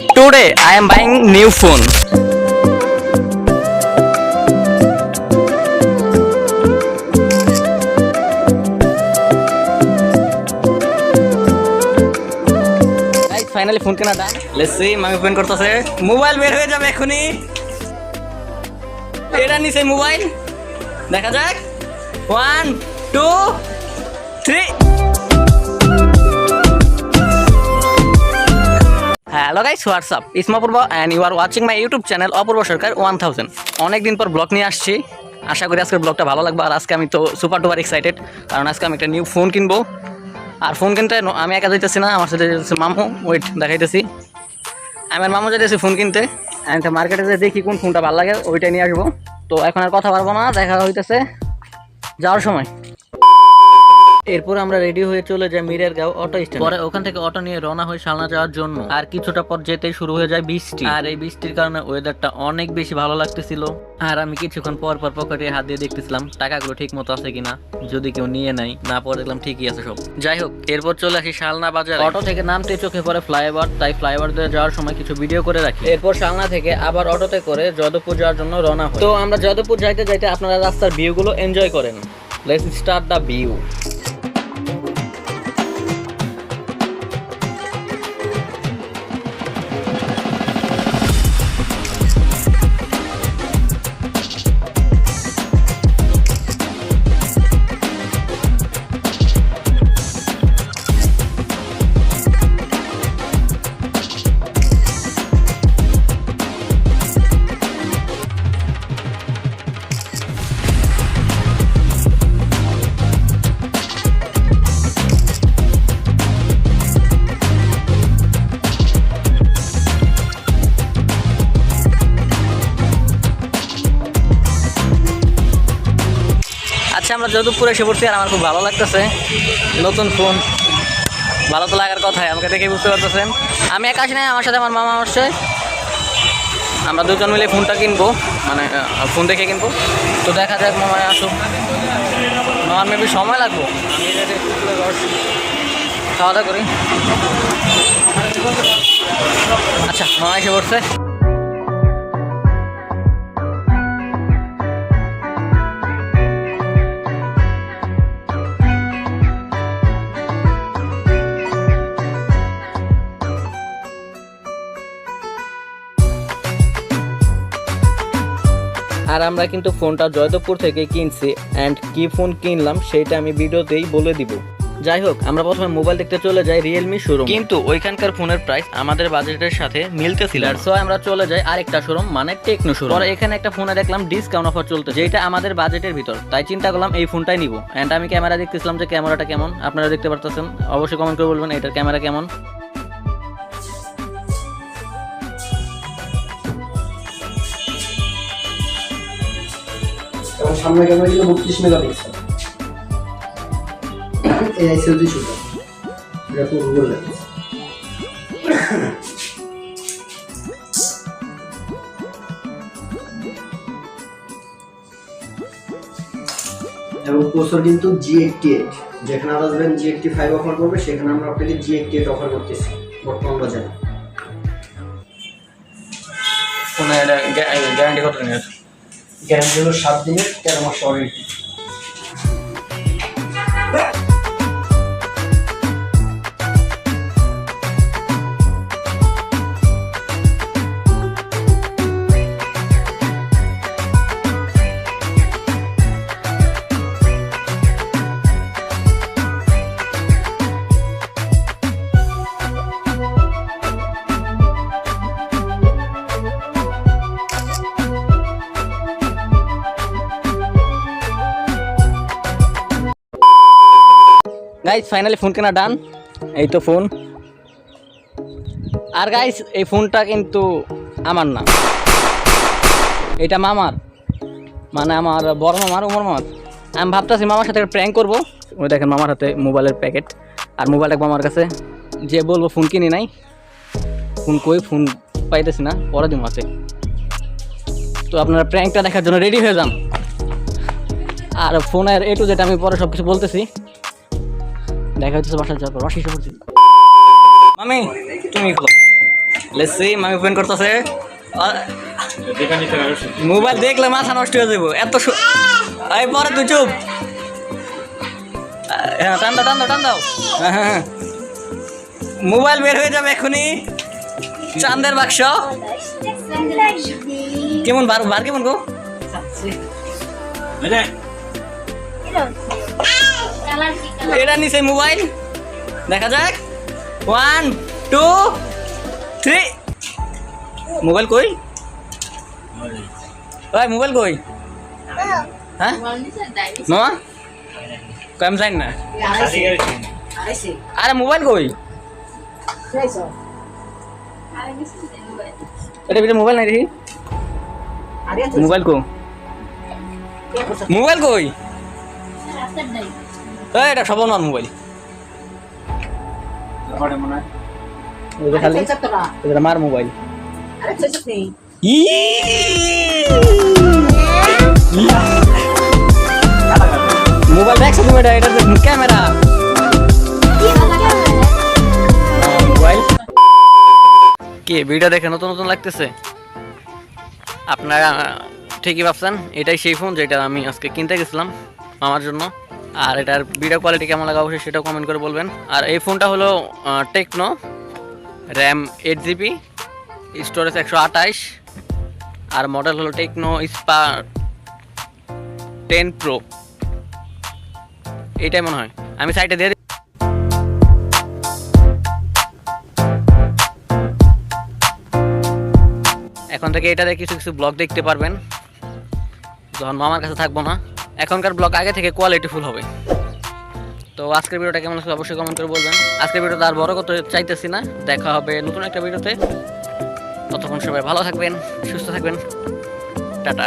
Today, I am buying new phone. Finally phone কেনা দাম let's see মামি phone করতেছে। মোবাইল বের হয়ে যাবে এখনই। এটা নিছে মোবাইল দেখা যাক। One two three hello guys WhatsApp ইসমা পূর্ব and you are watching my YouTube channel Apurbo Sarkar one thousand অনেকদিন পর ব্লগ নিয়ে আসছি। আশা করি আজকের ব্লগটা ভালো লাগবে আর আজকে আমি তো সুপার টুপার এক্সাইটেড কারণ আজকে আমি একটা নিউ ফোন কিনবো। আর ফোন কিনতে আমি একা যাইতেছি না, আমার সাথে মামু। ওয়েট দেখাইতেছি। আমার মামু যাইতেছি ফোন কিনতে। অ্যান্ড মার্কেটে যে দেখি কোন ফোনটা ভালো লাগে, ওইটাই নিয়ে আসব। তো এখন আর কথা পারব না, দেখা হইতেছে। যাওয়ার সময়। এরপর আমরা রেডি হয়ে চলে যাই মিরের গাঁও অটো স্ট্যান্ড পরে ওখান থেকে অটো নিয়ে রওনা হই শালনা যাওয়ার জন্য। আর কিছুটা পর যেতেই শুরু হয়ে যায় বৃষ্টি। আর এই বৃষ্টির কারণে ওয়েদারটা অনেক বেশি ভালো লাগতেছিল। আর আমি কিছুক্ষণ পর পর পকেটে হাত দিয়ে দেখতেছিলাম টাকাগুলো ঠিক মতো আছে কিনা। যদি কেউ নিয়ে নাই না পরে দেখলাম ঠিকই আছে সব। যাই হোক, এরপর চলে আসি শালনা বাজার। অটো থেকে নামতে চোখে পড়ে ফ্লাইওভার তাই ফ্লাইওভার দিয়ে যাওয়ার সময় কিছু ভিডিও করে রাখি। এরপর শালনা থেকে আবার অটোতে করে যাদবপুর যাওয়ার জন্য রওনা হয় তো আমরা যাদবপুর যাইতে যাইতে আপনারা রাস্তার ভিউগুলো এনজয় করেন। লেটস স্টার্ট দ্য ভিউ আচ্ছা আমরা যদুপুর এসে পড়ছি আর আমার খুব ভালো লাগতেছে। নতুন ফোন। ভালো তো লাগার কথাই, আমাকে দেখে বুঝতে পারতেছেন। আমি একা আসি নাই, আমার সাথে আমার মামা আসছে। আমরা দুজন মিলে ফোনটা কিনবো মানে ফোন দেখে কিনবো। তো দেখা যাক, মামা আসুক। আমার মেবি সময় লাগবো। খাওয়া দাওয়া করি। আচ্ছা মামা এসে পড়ছে। আর আমরা কিন্তু ফোনটা জয়দেবপুর থেকে কিনছি অ্যান্ড কি ফোন কিনলাম সেটা আমি ভিডিওতেই বলে দিব। যাই হোক আমরা প্রথমে মোবাইল দেখতে চলে যাই রিয়েলমি শোরুম কিন্তু ওইখানকার ফোনের প্রাইস আমাদের বাজেটের সাথে মিলতেছিল সো আমরা চলে যাই আরেকটা শোরুম মানে টেকনো শোরুম পরে এখানে একটা ফোনে দেখলাম ডিসকাউন্ট অফার চলতে যেটা আমাদের বাজেটের ভিতর। তাই চিন্তা করলাম এই ফোনটাই নিব। অ্যান্ড আমি ক্যামেরা দেখতেছিলাম যে ক্যামেরাটা কেমন আপনারা দেখতে পারতেছেন। অবশ্যই কমেন্ট করে বলবেন এটার ক্যামেরা কেমন? সামনে ক্যামেরা ছিল বত্রিশ মেগাপিক্সেল এই দুই শুধু এটা পুরো গুগল লেন্স এবং প্রসেসর কিন্তু জি এইটটি এইট যেখানে আসবেন জি এইটটি ফাইভ অফার করবে, সেখানে আমরা আপনাকে জি এইটটি এইট অফার করতেছি, বর্তমান বাজারে। ফোনের গ্যারান্টি কত দিনের গ্যারান্টি হলো সাত দিনের তেরো মাস warranty guys finally phone done ডান এই তো ফোন আর গাইস এই ফোনটা কিন্তু আমার না। এটা মামার। মানে আমার বড় মামার, উমর মামার। আমি ভাবতেছি মামার সাথে প্র্যাঙ্ক করব। ওই দেখেন মামার হাতে মোবাইলের প্যাকেট আর মোবাইল রাখব আমার কাছে। যে বলব ফোন কিনি নাই। ফোন কই ফোন পাইতেছি না। পরে দিন আছে তো আপনারা প্র্যাঙ্কটা দেখার জন্য রেডি হয়ে যান। আর ফোনের এ টু যেটা আমি পরে সব কিছু বলতেছি। দেখা হচ্ছে বাসায় মামি তুমি খোলো। লেটস সি মামি ওপেন করতেছে। মোবাইল দেখলে মাথা নষ্ট হয়ে যাব। এত এই পরে তুই চুপ। হ্যাঁ টান দাও টান দাও টান দাও। হ্যাঁ, হ্যাঁ, হ্যাঁ। মোবাইল বের হয়ে যাবে এখনই। চান্দের বাক্স। কেমন বার বার কেমন গো? এটা নিচে মোবাইল। দেখা যাক। ওয়ান টু থ্রি মোবাইল কই? ওই মোবাইল কই? হ্যাঁ? মামা কই আমি না। আরে মোবাইল কই? এটা ভিতরে মোবাইল নাই দেখি। মোবাইল কো মোবাইল কই? এটা সব আমার মোবাইল। এটা খালি? মার মোবাইল। ই! মোবাইল দেখছ তুমি এটা এটা ক্যামেরা। মোবাইল? কি ভিডিও দেখে নতুন নতুন লাগতেছে? আপনারা ঠিকই ভাবছেন এটাই সেই ফোন যেটা আমি আজকে কিনতে গেছিলাম আমার জন্য। আর এটার ভিডিও কোয়ালিটি কেমন লাগা অবশ্যই সেটাও কমেন্ট করে বলবেন। আর এই ফোনটা হলো Tecno RAM eight GB storage একশো আঠাইশ আর মডেল হলো টেকনো স্পা টেন প্রো এইটাই মনে হয়। আমি সাইটে দিয়ে এখন থেকে এটাতে কিছু কিছু ব্লগ দেখতে পারবেন। যখন মামার কাছে থাকব না এখনকার ব্লগ আগে থেকে কোয়ালিটিফুল হবে। তো আজকের ভিডিওটা কেমন আছে অবশ্যই কমেন্ট করে বলবেন। আজকের ভিডিওটা আর বড় করতে চাইতেছি না। দেখা হবে নতুন একটা ভিডিওতে ততক্ষণ সবাই ভালো থাকবেন, সুস্থ থাকবেন। টাটা।